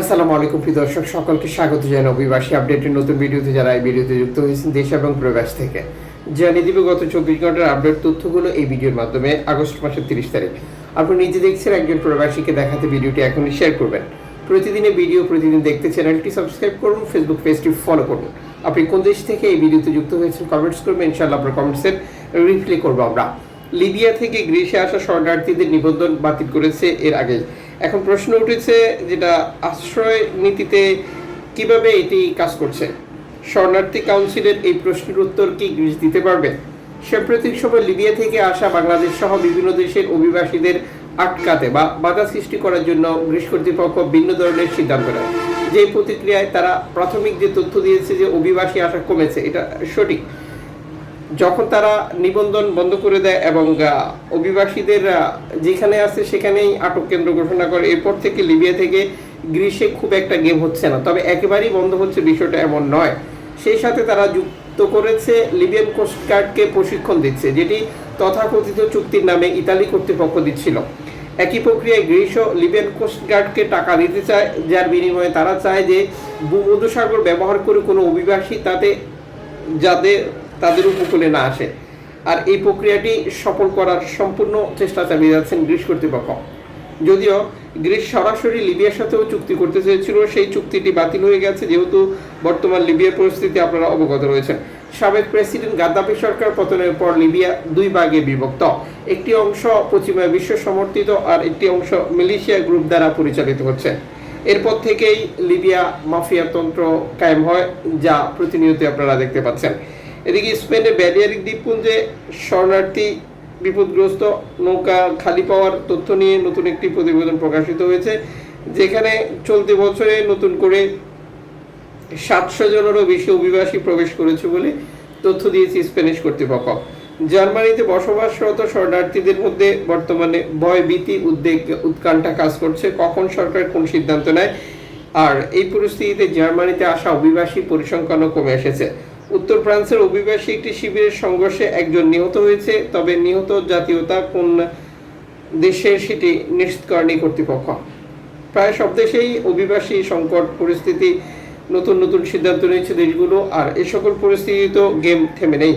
আসসালামু আলাইকুম, প্রিয় দর্শক। সকলকে স্বাগত জানাই অভিবাসী আপডেটের নতুন ভিডিওতে যারা এই ভিডিওতে যুক্ত হয়েছেন দেশ এবং প্রবাস থেকে। জানিয়ে দিবে, গত চব্বিশ ঘণ্টার আপডেট তথ্যগুলো এই ভিডিওর মাধ্যমে আগস্ট মাসের তিরিশ তারিখ। আপনি নিজে দেখছেন, একজন প্রবাসীকে দেখাতে ভিডিওটি এখনই শেয়ার করবেন। প্রতিদিনের ভিডিও, প্রতিদিন দেখতে চ্যানেলটি সাবস্ক্রাইব করুন, ফেসবুক পেজটি ফলো করুন। আপনি কোন দেশ থেকে এই ভিডিওতে যুক্ত হয়েছেন কমেন্টস করবেন ইনশাআল্লাহ আপনার কমেন্টসের রিপ্লাই করব আমরা। লিবিয়া থেকে গ্রিসে আসা শরণার্থীদের নিবন্ধন বাতিল করেছে এর আগে এখন প্রশ্ন উঠেছে যেটা আশ্রয় নীতিতে কীভাবে এটি কাজ করছে? শরণার্থী কাউন্সিলের এই প্রশ্নের উত্তর কি গ্রিস দিতে পারবে? সাম্প্রতিক সময় লিবিয়া থেকে আসা বাংলাদেশ সহ বিভিন্ন দেশের অভিবাসীদের আটকাতে বা বাধা সৃষ্টি করার জন্য গ্রিস কর্তৃপক্ষ ভিন্ন ধরনের সিদ্ধান্ত নেয়। যে প্রতিক্রিয়ায় তারা প্রাথমিক যে তথ্য দিয়েছে যে অভিবাসী আসা কমেছে, এটা সঠিক। যখন তারা নিবন্ধন বন্ধ করে দেয় এবং অভিবাসীদের যেখানে আছে সেখানেই আটক কেন্দ্র ঘোষণা করে, এরপর থেকে লিবিয়া থেকে গ্রীষ্মে খুব একটা গেম হচ্ছে না। তবে একেবারেই বন্ধ হচ্ছে বিষয়টা এমন নয়। সেই সাথে তারা যুক্ত করেছে লিবিয়ান কোস্টগার্ডকে প্রশিক্ষণ দিচ্ছে, যেটি তথাকথিত চুক্তির নামে ইতালি কর্তৃপক্ষ দিচ্ছিল। একই প্রক্রিয়ায় গ্রিস ও লিবিয়ান কোস্টগার্ডকে টাকা দিতে চায়, যার বিনিময়ে তারা চায় যে ভূমধ্যসাগর ব্যবহার করে কোনো অভিবাসী তাতে যাদের তাদের উপকূলে না আসে। আর এই প্রক্রিয়াটি সফল করার সম্পূর্ণ চেষ্টা চালিয়ে যাচ্ছেন গ্রিস কর্তৃপক্ষ। যদিও গ্রিস সরাসরি লিবিয়ার সাথেও চুক্তি করতে চেয়েছিল, সেই চুক্তিটি বাতিল হয়ে গেছে, যেহেতু বর্তমান লিবিয়ার পরিস্থিতি আপনারা অবগত রয়েছেন। সাবেক প্রেসিডেন্ট গাদ্দাফি সরকার পতনের পর লিবিয়া দুই ভাগে বিভক্ত। একটি অংশ পশ্চিমা বিশ্ব সমর্থিত আর একটি অংশ মিলিশিয়া গ্রুপ দ্বারা পরিচালিত হচ্ছে। এরপর থেকেই লিবিয়া মাফিয়াতন্ত্র কায়েম হয়, যা প্রতিনিয়ত আপনারা দেখতে পাচ্ছেন। এদিকে স্পেনের ব্যালিয়ারিক দ্বীপপুঞ্জে শরণার্থী বিপদগ্রস্ত, নৌকা খালি পাওয়ার তথ্য নিয়ে নতুন একটি প্রতিবেদন প্রকাশিত হয়েছে, যেখানে চলতি বছরে নতুন করে সাতশো জনেরও বেশি অভিবাসী প্রবেশ করেছে বলে তথ্য দিয়েছে স্প্যানিশ কর্তৃপক্ষ। জার্মানিতে বসবাসরত শরণার্থীদের মধ্যে বর্তমানে ভয়, ভীতি, উদ্বেগ, উৎকণ্ঠা কাজ করছে। কখন সরকার কোন সিদ্ধান্ত নেয়? আর এই পরিস্থিতিতে জার্মানিতে আসা অভিবাসী পরিসংখ্যানও কমে এসেছে। উত্তর ফ্রান্সের অভিবাসী একটি শিবিরের সংঘর্ষে একজন নিহত হয়েছে, তবে নিহত জাতীয়তা কোন দেশের সেটি নিশ্চিত করেনি কর্তৃপক্ষ। প্রায় সব দেশেই অভিবাসী সংকট পরিস্থিতি, নতুন নতুন সিদ্ধান্ত নিয়েছে দেশগুলো, আর এ সকল পরিস্থিতি তো গেম থেমে নেই।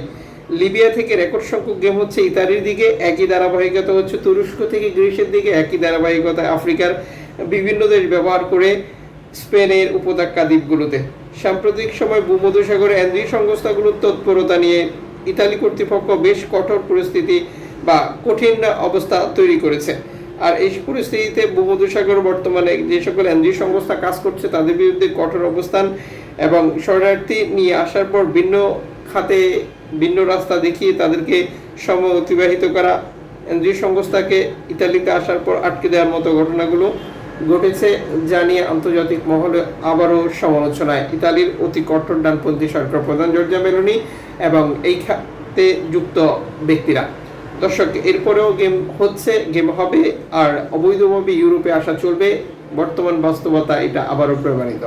লিবিয়া থেকে রেকর্ড সংখ্যক গেম হচ্ছে ইতালির দিকে, একই ধারাবাহিকতা হচ্ছে তুরস্ক থেকে গ্রিসের দিকে, একই ধারাবাহিকতা আফ্রিকার বিভিন্ন দেশ ব্যবহার করে স্পেনের উপত্যকা দ্বীপগুলোতে। সাম্প্রতিক সময় ভূমধ্যসাগরে এনজি সংস্থাগুলোর তৎপরতা নিয়ে ইতালি কর্তৃপক্ষ বেশ কঠোর পরিস্থিতি বা কঠিন অবস্থা তৈরি করেছে। আর এই পরিস্থিতিতে ভূমধ্যসাগর বর্তমানে যে সকল এনজি সংস্থা কাজ করছে, তাদের বিরুদ্ধে কঠোর অবস্থান এবং শরণার্থী নিয়ে আসার পর ভিন্ন খাতে ভিন্ন রাস্তা দেখিয়ে তাদেরকে সময় অতিবাহিত করা, এনজি সংস্থাকে ইতালিতে আসার পর আটকে দেওয়ার মতো ঘটনাগুলো ঘটেছে জানিয়ে আন্তর্জাতিক মহলে আবারও সমালোচনায় ইতালির অতি কঠোর ডানপন্থী সরকার প্রধান জর্জা মেলোনি এবং এই খাতে যুক্ত ব্যক্তিরা। দর্শক, এরপরেও গেম হচ্ছে, গেম হবে, আর অবৈধভাবে ইউরোপে আসা চলবে। বর্তমান বাস্তবতা এটা আবারও প্রমাণিত।